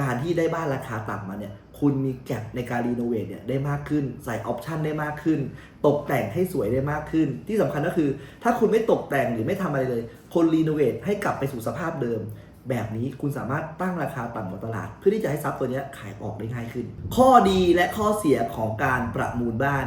การที่ได้บ้านราคาต่ำมาเนี่ยคุณมีแก็บในการรีโนเวทเนี่ยได้มากขึ้น ใส่ออปชันได้มากขึ้น ตกแต่งให้สวยได้มากขึ้น ที่สำคัญก็คือ ถ้าคุณไม่ตกแต่งหรือไม่ทำอะไรเลย คนรีโนเวทให้กลับไปสู่สภาพเดิม แบบนี้คุณสามารถตั้งราคาต่ำกว่าตลาด เพื่อที่จะให้ทรัพย์ตัวเนี้ยขายออกได้ง่ายขึ้น ข้อดีและข้อเสียของการประมูลบ้าน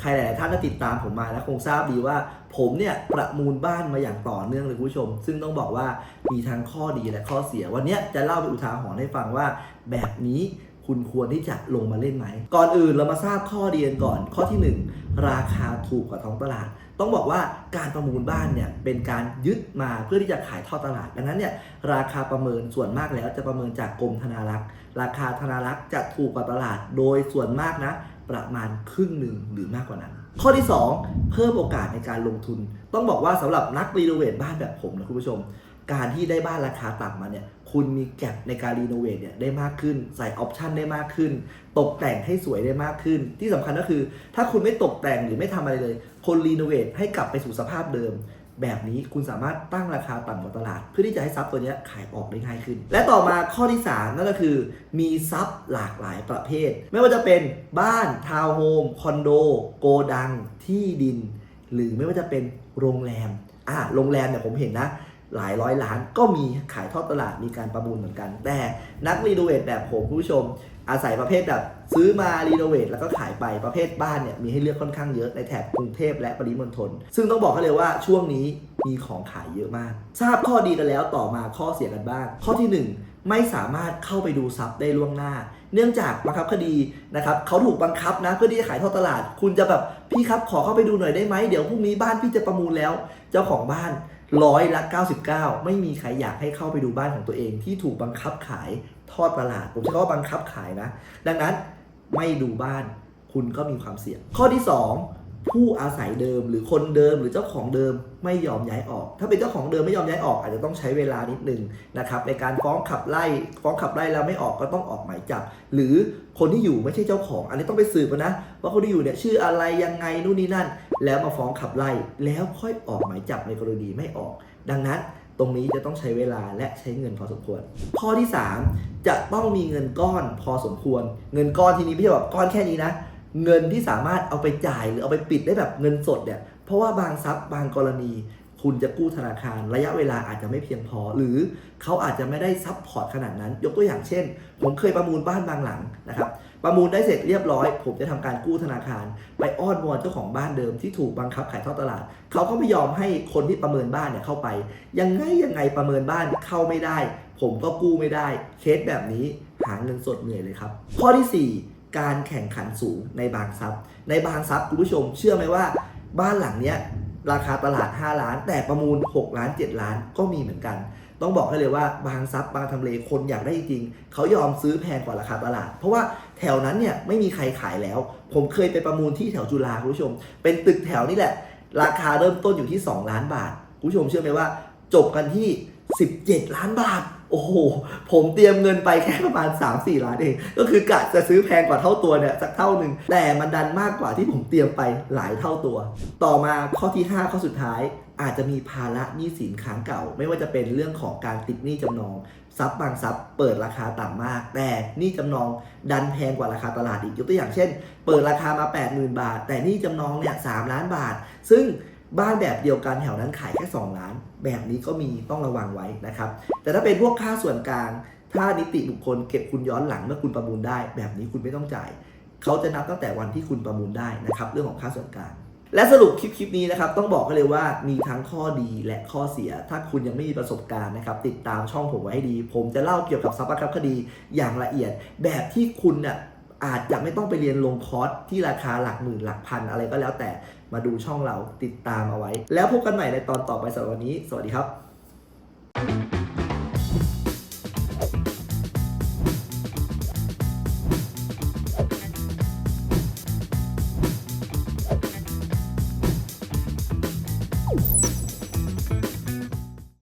ใครหลาย ๆ ท่านที่ติดตามผมมาแล้วคงทราบดีว่า ผมเนี่ยประมูลบ้านมาอย่างต่อเนื่องเลยคุณผู้ชม ซึ่งต้องบอกว่ามีทั้งข้อดีและข้อเสีย วันนี้จะเล่าเป็นอุทาหรณ์ให้ฟังว่า แบบนี้คุณควรที่จะลงมาเล่นไหม ก่อนอื่นเรามาทราบข้อดีกันก่อน ข้อที่หนึ่งราคาถูกกว่าท้องตลาด ต้องบอกว่าการประมูลบ้านเนี่ยเป็นการยึดมาเพื่อที่จะขายทอดตลาด ดังนั้นเนี่ยราคาประเมินส่วนมากแล้วจะประเมินจากกรมธนารักษ์ ราคาธนารักษ์จะถูกกว่าตลาด โดยส่วนมากนะ ประมาณครึ่งหนึ่งหรือมากกว่านั้น ข้อที่ 2 เพิ่มโอกาสในการลงทุน ต้องบอกว่าสำหรับนักรีโนเวทบ้านแบบผมนะคุณผู้ชม การที่ได้บ้านราคาต่ำมาเนี่ยคุณมีแก็บในการรีโนเวทเนี่ยได้มากขึ้น ใส่ออปชันได้มากขึ้น ตกแต่งให้สวยได้มากขึ้น ที่สำคัญก็คือ ถ้าคุณไม่ตกแต่งหรือไม่ทำอะไรเลย คนรีโนเวทให้กลับไปสู่สภาพเดิม แบบนี้คุณสามารถตั้งราคาต่ำกว่าตลาด เพื่อที่จะให้ทรัพย์ตัวนี้ขายออกได้ง่ายขึ้น และต่อมาข้อที่ 3 นั่นก็คือ มีทรัพย์หลากหลายประเภท ไม่ว่าจะเป็นบ้านทาวน์โฮมคอนโด โกดัง ที่ดิน หรือไม่ว่าจะเป็นโรงแรมอ่าโรงแรมเนี่ยผมเห็นนะหลายร้อยล้านก็มีขายทอดตลาดมีการประมูลเหมือนกัน แต่นักรีโนเวทแบบผมผู้ชม อาศัยประเภทแบบซื้อมารีโนเวทแล้วก็ขายไปประเภทบ้านเนี่ยมีให้เลือกค่อนข้างเยอะในแถบกรุงเทพและปริมณฑลซึ่งต้องบอกกันเลยว่าช่วงนี้มีของขายเยอะมาก ทราบข้อดีกันแล้วต่อมาข้อเสียกันบ้าง ข้อที่หนึ่งไม่สามารถเข้าไปดูทรัพย์ได้ล่วงหน้า เนื่องจากบังคับคดีนะครับเขาถูกบังคับนะเพื่อที่จะขายทอดตลาด คุณจะแบบพี่ครับขอเข้าไปดูหน่อยได้ไหมเดี๋ยวพรุ่งนี้บ้านพี่จะประมูลแล้ว เจ้าของบ้านร้อยละ 99 ไม่มีใครอยากให้เข้าไปดูบ้านของตัวเองที่ถูกบังคับขาย ทอดตลาด ผมใช้คำว่าบังคับขายนะ ดังนั้นไม่ดูบ้านคุณก็มีความเสี่ยง ข้อที่ 2 ผู้อาศัยเดิมหรือคนเดิมหรือเจ้าของเดิมไม่ยอมย้ายออก ถ้าเป็นเจ้าของเดิมไม่ยอมย้ายออก อาจจะต้องใช้เวลานิดนึงนะครับในการฟ้องขับไล่ฟ้องขับไล่แล้วไม่ออกก็ต้องออกหมายจับ หรือคนที่อยู่ไม่ใช่เจ้าของ อันนี้ต้องไปสืบนะ ว่าคนที่อยู่เนี่ยชื่ออะไรยังไงนู่นนี่นั่น แล้วมาฟ้องขับไล่แล้วค่อยออกหมายจับในกรณีไม่ออก ดังนั้น ตรงนี้จะต้องใช้เวลาและใช้เงินพอสมควร ข้อที่ 3 จะต้องมีเงินก้อนพอสมควร เงินก้อนที่นี้ไม่ใช่แบบก้อนแค่นี้นะ เงินที่สามารถเอาไปจ่ายหรือเอาไปปิดได้แบบเงินสดเนี่ยเพราะว่าบางทรัพย์บางกรณี คุณจะกู้ธนาคารระยะเวลาอาจจะไม่เพียงพอ หรือเขาอาจจะไม่ได้ซับพอร์ตขนาดนั้น ยกตัวอย่างเช่น ผมเคยประมูลบ้านบางหลังนะครับประมูลได้เสร็จเรียบร้อย ผมจะทำการกู้ธนาคาร ไปอ้อนวอนเจ้าของบ้านเดิมที่ถูกบังคับขายทอดตลาด เขาก็ไม่ยอมให้คนที่ประเมินบ้านเนี่ยเข้าไป ยังไงยังไงประเมินบ้านเข้าไม่ได้ ผมก็กู้ไม่ได้เคสแบบนี้หาเงินสดเหนื่อยเลยครับ ข้อทีสี่4 การแข่งขันสูงในบางทรัพย์ ในบางทรัพย์คุณผู้ชมเชื่อไหมว่าบ้านหลังเนี้ย ราคาตลาด 5 ล้าน แต่ประมูล 6 ล้าน 7 ล้านก็มีเหมือนกัน ต้องบอกให้เลยว่าบางทรัพย์บางทำเลคนอยากได้จริงเขายอมซื้อแพงกว่าราคาตลาด เพราะว่าแถวนั้นเนี่ยไม่มีใครขายแล้ว ผมเคยไปประมูลที่แถวจุฬาคุณผู้ชม เป็นตึกแถวนี่แหละ ราคาเริ่มต้นอยู่ที่ 2 ล้านบาทคุณผู้ชมเชื่อไหมว่า จบกันที่ 17 ล้านบาท โอ้โห ผมเตรียมเงินไปแค่ประมาณ 3-4 ล้านเอง ก็คือกะจะซื้อแพงกว่าเท่าตัวเนี่ยสักเท่าหนึ่ง แต่มันดันมากกว่าที่ผมเตรียมไปหลายเท่าตัว ต่อมาข้อที่ 5 ข้อสุดท้าย อาจจะมีภาระหนี้สินค้างเก่า ไม่ว่าจะเป็นเรื่องของการติดหนี้จำนองทรัพย์บางทรัพย์เปิดราคาต่ำมาก แต่หนี้จำนองดันแพงกว่าราคาตลาดอีกยกตัวอย่างเช่น เปิดราคามา 80,000 บาท แต่หนี้จำนองเนี่ย3ล้านบาท ซึ่ง บ้านแบบเดียวกันแถวนั้นขายแค่ 2 ล้าน แบบนี้ก็มีต้องระวังไว้นะครับ แต่ถ้าเป็นพวกค่าส่วนกลาง ถ้านิติบุคคลเก็บคุณย้อนหลังเมื่อคุณประมูลได้ แบบนี้คุณไม่ต้องจ่าย เขาจะนับตั้งแต่วันที่คุณประมูลได้นะครับ เรื่องของค่าส่วนกลาง และสรุปคลิปคลิปนี้นะครับต้องบอกกันเลยว่ามีทั้งข้อดีและข้อเสีย ถ้าคุณยังไม่มีประสบการณ์นะครับติดตามช่องผมไว้ให้ดี ผมจะเล่าเกี่ยวกับทรัพย์ครับคดีอย่างละเอียด แบบที่คุณเนี่ย อาจจะไม่ต้องไปเรียนลงคอร์สที่ราคาหลักหมื่นหลักพันอะไรก็แล้วแต่มาดูช่องเราติดตามเอาไว้ แล้วพบกันใหม่ในตอนต่อไปสำหรับวันนี้ สวัสดีครับ